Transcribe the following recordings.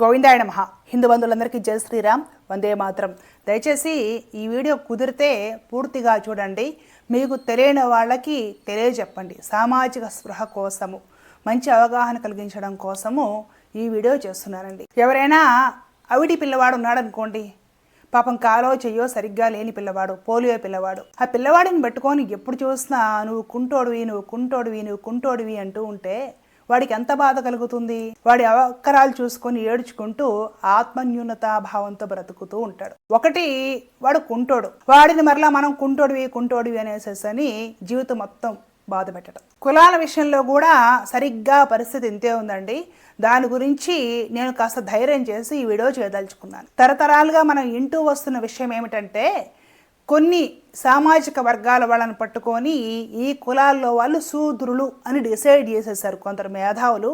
గోవిందాయ నమ. హిందూ బంధువులందరికీ జై శ్రీరామ్. వందే మాత్రం. దయచేసి ఈ వీడియో కుదిరితే పూర్తిగా చూడండి. మీకు తెలియని వాళ్ళకి తెలియజెప్పండి. సామాజిక స్పృహ కోసము మంచి అవగాహన కలిగించడం కోసము ఈ వీడియో చేస్తున్నానండి. ఎవరైనా అవిటి పిల్లవాడు ఉన్నాడనుకోండి పాపం కాలో చెయ్యో సరిగ్గా లేని పిల్లవాడు పోలియో పిల్లవాడు. ఆ పిల్లవాడిని పెట్టుకొని ఎప్పుడు చూసినా నువ్వు కుంటోడివి నువ్వు కుంటోడివి నువ్వు కుంటోడివి అంటూ ఉంటే వాడికి ఎంత బాధ కలుగుతుంది? వాడి అవకరాలు చూసుకొని ఏడ్చుకుంటూ ఆత్మన్యూనతా భావంతో బ్రతుకుతూ ఉంటాడు. ఒకటి వాడు కుంటోడు. వాడిని మరలా మనం కుంటోడివి కుంటోడివి అనేసేసి అని జీవితం మొత్తం బాధ పెట్టడం. కులాల విషయంలో కూడా సరిగ్గా పరిస్థితి ఇంతే ఉందండి. దాని గురించి నేను కాస్త ధైర్యం చేసి ఈ వీడియో చేయదలుచుకున్నాను. తరతరాలుగా మనం ఇంటూ వస్తున్న విషయం ఏమిటంటే కొన్ని సామాజిక వర్గాల వాళ్ళని పట్టుకొని ఈ కులాల్లో వాళ్ళు శూద్రులు అని డిసైడ్ చేసేసారు. కొందరు మేధావులు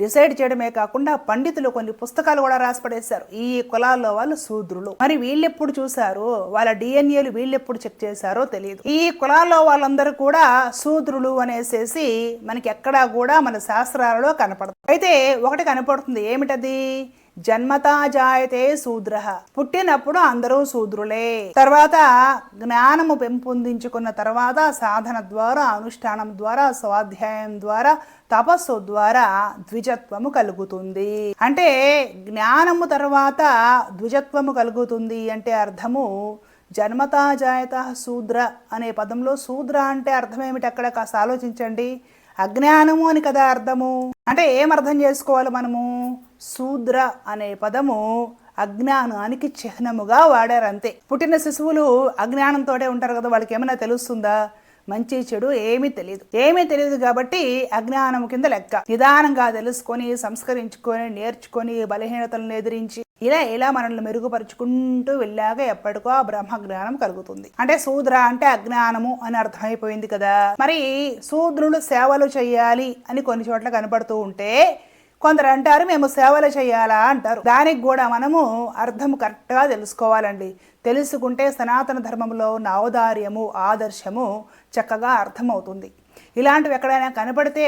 డిసైడ్ చేయడమే కాకుండా పండితులు కొన్ని పుస్తకాలు కూడా రాసిపడేశారు. ఈ కులాల్లో వాళ్ళు శూద్రులు. మరి వీళ్ళెప్పుడు చూశారు? వాళ్ళ డిఎన్ఏలు వీళ్ళెప్పుడు చెక్ చేశారో తెలియదు ఈ కులాల్లో వాళ్ళందరూ కూడా శూద్రులు అనేసేసి మనకి ఎక్కడా కూడా మన శాస్త్రాలలో కనపడదు. అయితే ఒకటి కనపడుతుంది. ఏమిటది? జన్మతా జాయతే శూద్ర. పుట్టినప్పుడు అందరూ శూద్రులే. తర్వాత జ్ఞానము పెంపొందించుకున్న తర్వాత సాధన ద్వారా అనుష్ఠానం ద్వారా స్వాధ్యాయం ద్వారా తపస్సు ద్వారా ద్విజత్వము కలుగుతుంది. అంటే జ్ఞానము తర్వాత ద్విజత్వము కలుగుతుంది అంటే అర్థము జన్మతా జాయత శూద్ర అనే పదంలో శూద్ర అంటే అర్థం ఏమిటి అక్కడ? కాస్త ఆలోచించండి. అజ్ఞానము అని కదా అర్థము. అంటే ఏం అర్థం చేసుకోవాలి మనము? శూద్ర అనే పదము అజ్ఞానానికి చిహ్నముగా వాడారు అంతే పుట్టిన శిశువులు అజ్ఞానంతోటే ఉంటారు కదా వాళ్ళకి ఏమైనా తెలుస్తుందా? మంచి చెడు ఏమీ తెలియదు ఏమీ తెలియదు కాబట్టి అజ్ఞానం కింద లెక్క. నిదానంగా తెలుసుకొని సంస్కరించుకొని నేర్చుకొని బలహీనతలను ఎదిరించి ఇలా ఇలా మనల్ని మెరుగుపరుచుకుంటూ వెళ్ళాక ఎప్పటికో ఆ బ్రహ్మ జ్ఞానం కలుగుతుంది. అంటే శూద్ర అంటే అజ్ఞానము అని అర్థమైపోయింది కదా. మరి శూద్రులు సేవలు చేయాలి అని కొన్ని చోట్ల కనపడుతూ ఉంటే కొందరు అంటారు మేము సేవలు చేయాలా? అంటారు. దానికి కూడా మనము అర్థం కరెక్ట్గా తెలుసుకోవాలండి. తెలుసుకుంటే సనాతన ధర్మంలో ఉన్న ఔదార్యము ఆదర్శము చక్కగా అర్థమవుతుంది. ఇలాంటివి ఎక్కడైనా కనపడితే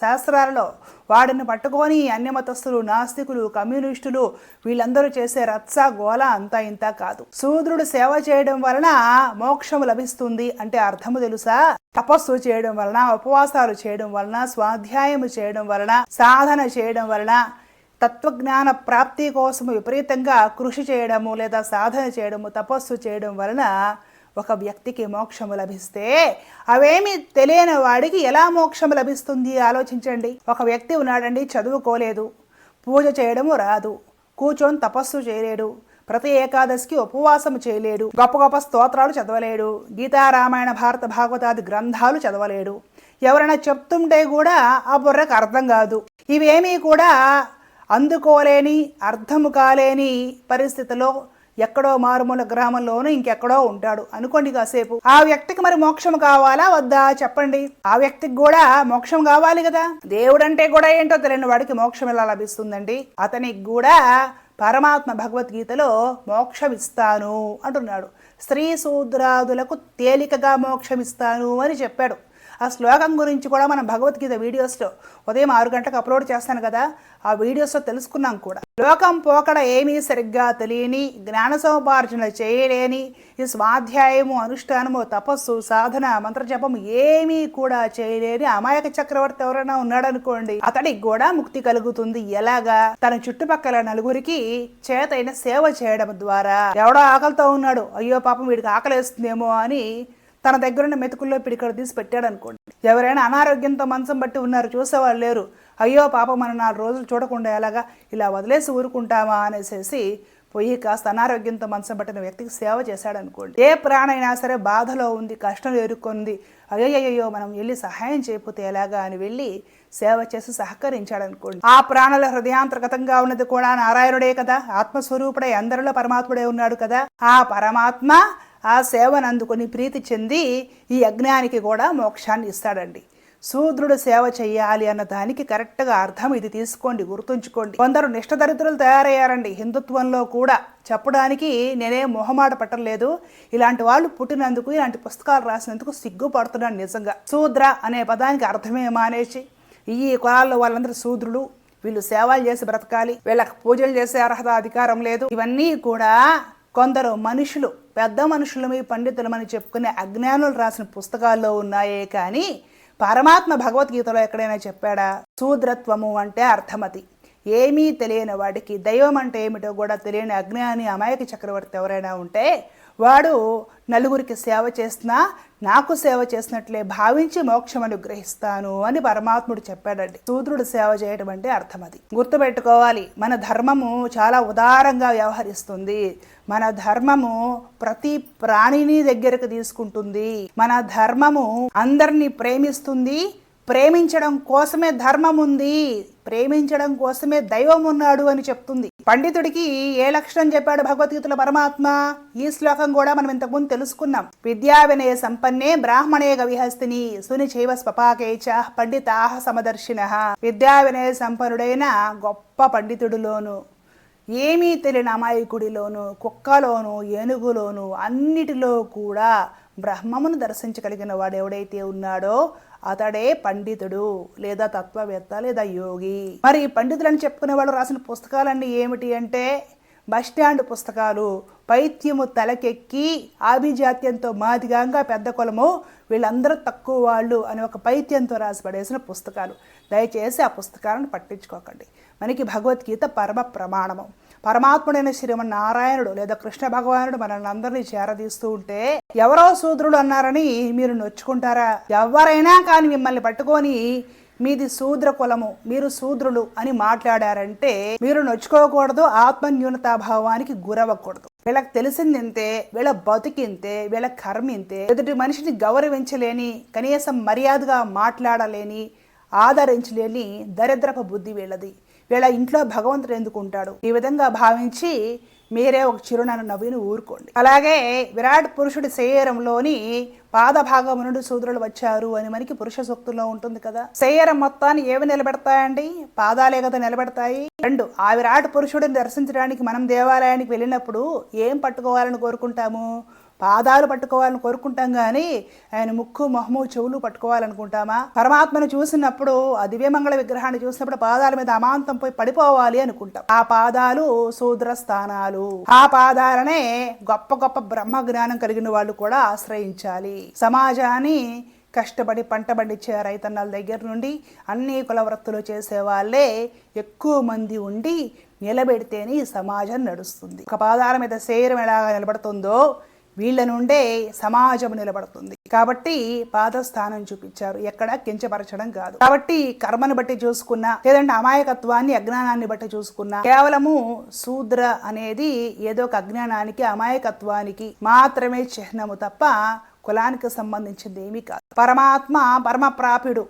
శాస్త్రాలలో వాడిని పట్టుకొని అన్యమతస్థులు నాస్తికులు కమ్యూనిస్టులు వీళ్ళందరూ చేసే రత్స గోల అంతా ఇంత కాదు. శూద్రుడు సేవ చేయడం వలన మోక్షము లభిస్తుంది అంటే అర్థము తెలుసా? తపస్సు చేయడం వలన ఉపవాసాలు చేయడం వలన స్వాధ్యాయము చేయడం వలన సాధన చేయడం వలన తత్వజ్ఞాన ప్రాప్తి కోసం విపరీతంగా కృషి చేయడము లేదా సాధన చేయడము తపస్సు చేయడం వలన ఒక వ్యక్తికి మోక్షము లభిస్తే అవేమి తెలియని వాడికి ఎలా మోక్షము లభిస్తుంది? ఆలోచించండి. ఒక వ్యక్తి ఉన్నాడండి చదువుకోలేదు పూజ చేయడము రాదు కూర్చొని తపస్సు చేయలేడు ప్రతి ఏకాదశికి ఉపవాసం చేయలేడు గొప్ప గొప్ప స్తోత్రాలు చదవలేడు గీతారామాయణ భారత భాగవతాది గ్రంథాలు చదవలేడు. ఎవరైనా చెప్తుంటే కూడా ఆ బుర్రకు అర్థం కాదు. ఇవేమీ కూడా అందుకోలేని అర్థము కాలేని పరిస్థితిలో ఎక్కడో మారుమూల గ్రామంలోనూ ఇంకెక్కడో ఉంటాడు. అనుకోండి కాసేపు. ఆ వ్యక్తికి మరి మోక్షం కావాలా? వద్దా? చెప్పండి. ఆ వ్యక్తికి కూడా మోక్షం కావాలి కదా. దేవుడంటే కూడా ఏంటో తెలియని వాడికి మోక్షం ఎలా లభిస్తుందండి? అతనికి కూడా పరమాత్మ భగవద్గీతలో మోక్షమిస్తాను అంటున్నాడు. స్త్రీ శూద్రాదులకు తేలికగా మోక్షమిస్తాను అని చెప్పాడు. ఆ శ్లోకం గురించి కూడా మనం భగవద్గీత వీడియోస్లో ఉదయం ఆరు గంటలకు అప్లోడ్ చేస్తాను కదా ఆ వీడియోస్లో తెలుసుకున్నాం కూడా. లోకం పోకడ ఏమీ సరిగ్గా తెలియని జ్ఞాన సముపార్జన చేయలేని ఈ స్వాధ్యాయము అనుష్ఠానము తపస్సు సాధన మంత్రజపము ఏమీ కూడా చేయలేని అమాయక చక్రవర్తి ఎవరైనా ఉన్నాడనుకోండి అతడికి కూడా ముక్తి కలుగుతుంది. ఎలాగా? తన చుట్టుపక్కల నలుగురికి చేతైన సేవ చేయడం ద్వారా. ఎవడో ఆకలితో ఉన్నాడు అయ్యో పాపం వీడికి ఆకలేస్తుందేమో అని తన దగ్గరున్న మెతుకుల్లో పిడికడు తీసి పెట్టాడు అనుకోండి ఎవరైనా అనారోగ్యంతో మంచం బట్టి ఉన్నారు చూసేవాళ్ళు లేరు. అయ్యో పాప మనం నాలుగు రోజులు చూడకుండా ఎలాగా ఇలా వదిలేసి ఊరుకుంటామా అనేసి పోయి కాస్త అనారోగ్యంతో మంచం పట్టిన వ్యక్తికి సేవ చేశాడు అనుకోండి ఏ ప్రాణైనా సరే బాధలో ఉంది కష్టం ఎదుర్కొంది. అయ్యయ్యో మనం వెళ్ళి సహాయం చేయకపోతే ఎలాగా అని వెళ్ళి సేవ చేసి సహకరించాడు అనుకోండి ఆ ప్రాణుల హృదయాంతర్గతంగా ఉన్నది కూడా నారాయణుడే కదా. ఆత్మస్వరూపుడే అందరిలో పరమాత్ముడే ఉన్నాడు కదా. ఆ పరమాత్మ ఆ సేవను అందుకొని ప్రీతి చెంది ఈ యజ్ఞానికి కూడా మోక్షాన్ని ఇస్తాడండి. శూద్రుడు సేవ చెయ్యాలి అన్న దానికి కరెక్ట్గా అర్థం ఇది తీసుకోండి గుర్తుంచుకోండి. కొందరు నిష్టదరిద్రులు తయారయ్యారండి. హిందుత్వంలో కూడా చెప్పడానికి నేనే మొహమాట పట్టలేదు. ఇలాంటి వాళ్ళు పుట్టినందుకు ఇలాంటి పుస్తకాలు రాసినందుకు సిగ్గుపడుతున్నాను నిజంగా. శూద్ర అనే పదానికి అర్థమే మానేసి ఈ కులాల్లో వాళ్ళందరూ శూద్రులు. వీళ్ళు సేవలు చేసి బ్రతకాలి. వీళ్ళకి పూజలు చేసే అర్హత అధికారం లేదు. ఇవన్నీ కూడా కొందరు మనుషులు పెద్ద మనుషులమి పండితులమని చెప్పుకునే అజ్ఞానులు రాసిన పుస్తకాల్లో ఉన్నాయే కానీ పరమాత్మ భగవద్గీతలో ఎక్కడైనా చెప్పాడా? శూద్రత్వము అంటే అర్థమతి. ఏమీ తెలియని వాడికి దైవం అంటే ఏమిటో కూడా తెలియని అజ్ఞాని అమాయక చక్రవర్తి ఎవరైనా ఉంటే వాడు నలుగురికి సేవ చేసినా నాకు సేవ చేసినట్లే భావించి మోక్షం అనుగ్రహిస్తాను అని పరమాత్ముడు చెప్పాడండి. శూద్రుడు సేవ చేయడం అంటే అర్థం అది. గుర్తుపెట్టుకోవాలి మన ధర్మము చాలా ఉదారంగా వ్యవహరిస్తుంది. మన ధర్మము ప్రతి ప్రాణిని దగ్గరకు తీసుకుంటుంది. మన ధర్మము అందరినీ ప్రేమిస్తుంది ప్రేమించడం కోసమే ధర్మం ఉంది. ప్రేమించడం కోసమే దైవం ఉన్నాడు అని చెప్తుంది. పండితుడికి ఏ లక్షణం చెప్పాడు భగవద్గీతలో పరమాత్మ? ఈ శ్లోకం కూడా మనం ఇంతకుముందు తెలుసుకున్నాం. విద్యా వినయ సంపన్నే బ్రాహ్మణే గవిహస్తిని సుని చైవ స్వపాకేచ పండితాహ సమదర్శిన. విద్యా వినయ సంపన్నుడైన గొప్ప పండితుడిలోను ఏమీ తెలియని అమాయకుడిలోను కుక్కలోను ఏనుగులోను అన్నిటిలో కూడా బ్రహ్మమును దర్శించగలిగిన వాడు ఎవడైతే ఉన్నాడో అతడే పండితుడు లేదా తత్వవేత్త లేదా యోగి. మరి పండితులని చెప్పుకునే వాళ్ళు రాసిన పుస్తకాలన్నీ ఏమిటి అంటే బస్ స్టాండ్ పుస్తకాలు. పైత్యము తలకెక్కి ఆభిజాత్యంతో మాదిగంగా పెద్ద కులము వీళ్ళందరూ తక్కువ వాళ్ళు అని ఒక పైత్యంతో రాసి పడేసిన పుస్తకాలు. దయచేసి ఆ పుస్తకాలను పట్టించుకోకండి. మనకి భగవద్గీత పరమ ప్రమాణము. పరమాత్ముడైన శ్రీమన్నారాయణుడు లేదా కృష్ణ భగవానుడు మనల్ని అందరినీ చేరదీస్తూ ఉంటే ఎవరో శూద్రుడు అన్నారని మీరు నొచ్చుకుంటారా? ఎవరైనా కానీ మిమ్మల్ని పట్టుకొని మీది శూద్ర కులము మీరు శూద్రులు అని మాట్లాడారంటే మీరు నొచ్చుకోకూడదు ఆత్మన్యూనతాభావానికి గురవ్వకూడదు. వీళ్ళకి తెలిసింది ఇంతే వీళ్ళ బతికింతే వీళ్ళ కర్మింతే ఎదుటి మనిషిని గౌరవించలేని కనీసం మర్యాదగా మాట్లాడలేని ఆదరించలేని దరిద్రపు బుద్ధి వీళ్ళది. వీళ్ళ ఇంట్లో భగవంతుడు ఎందుకు ఉంటాడు? ఈ విధంగా భావించి మీరే ఒక చిరునవ్వు నవ్విని ఊరుకోండి. అలాగే విరాట్ పురుషుడి శరీరంలోని పాద నుండి శూద్రులు వచ్చారు అని మనకి పురుష సూక్తుల్లో ఉంటుంది కదా. శరీరం మొత్తాన్ని ఏవి నిలబెడతాయండి? పాదాలే కదా నిలబెడతాయి. రెండు ఆ విరాట్ పురుషుడిని దర్శించడానికి మనం దేవాలయానికి వెళ్ళినప్పుడు ఏం పట్టుకోవాలని కోరుకుంటాము? పాదాలు పట్టుకోవాలని కోరుకుంటాం కానీ ఆయన ముక్కు మొహము చెవులు పట్టుకోవాలనుకుంటామా? పరమాత్మను చూసినప్పుడు ఆ దివ్యమంగళ విగ్రహాన్ని చూసినప్పుడు పాదాల మీద అమాంతం పోయి పడిపోవాలి అనుకుంటాం. ఆ పాదాలు శూద్ర స్థానాలు ఆ పాదాలనే గొప్ప గొప్ప బ్రహ్మ జ్ఞానం కలిగిన వాళ్ళు కూడా ఆశ్రయించాలి. సమాజాన్ని కష్టపడి పంట పండించే రైతన్నల దగ్గర నుండి అన్ని కుల వృత్తులు చేసే వాళ్ళే ఎక్కువ మంది ఉండి నిలబెడితేనే ఈ సమాజం నడుస్తుంది. ఒక పాదాల మీద శరీరం ఎలాగా నిలబడుతుందో వీళ్ళ నుండే సమాజం నిలబడుతుంది. కాబట్టి పాదస్థానం చూపించారు. ఎక్కడ? కించపరచడం కాదు. కాబట్టి కర్మను బట్టి చూసుకున్నా లేదంటే అమాయకత్వాన్ని అజ్ఞానాన్ని బట్టి చూసుకున్నా కేవలము శూద్ర అనేది ఏదో ఒక అజ్ఞానానికి అమాయకత్వానికి మాత్రమే చిహ్నము తప్ప కులానికి సంబంధించింది ఏమీ కాదు. పరమాత్మ పరమ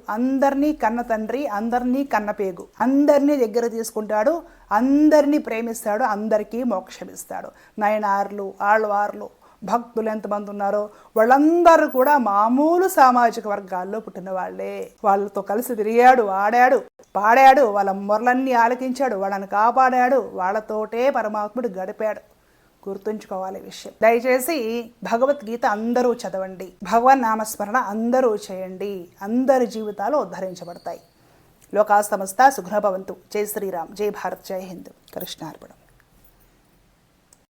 అందరినీ కన్న తండ్రి అందరినీ కన్నపేగు అందరినీ దగ్గర తీసుకుంటాడు అందరినీ ప్రేమిస్తాడు అందరికీ మోక్షమిస్తాడు. నయనార్లు ఆళ్వార్లు భక్తులు ఎంతమంది ఉన్నారో వాళ్ళందరూ కూడా మామూలు సామాజిక వర్గాల్లో పుట్టిన వాళ్ళే. వాళ్ళతో కలిసి తిరిగాడు ఆడాడు పాడాడు వాళ్ళ మొరలన్నీ ఆలకించాడు వాళ్ళని కాపాడాడు వాళ్ళతోటే పరమాత్ముడు గడిపాడు. గుర్తుంచుకోవాలి విషయం. దయచేసి భగవద్గీత అందరూ చదవండి. భగవన్ నామస్మరణ అందరూ చేయండి. అందరి జీవితాలు ఉద్ధరించబడతాయి. లోకా సమస్త సుఘ్నభవంతు జై శ్రీరామ్. జై భారత్. జై హింద్. కృష్ణార్పణం.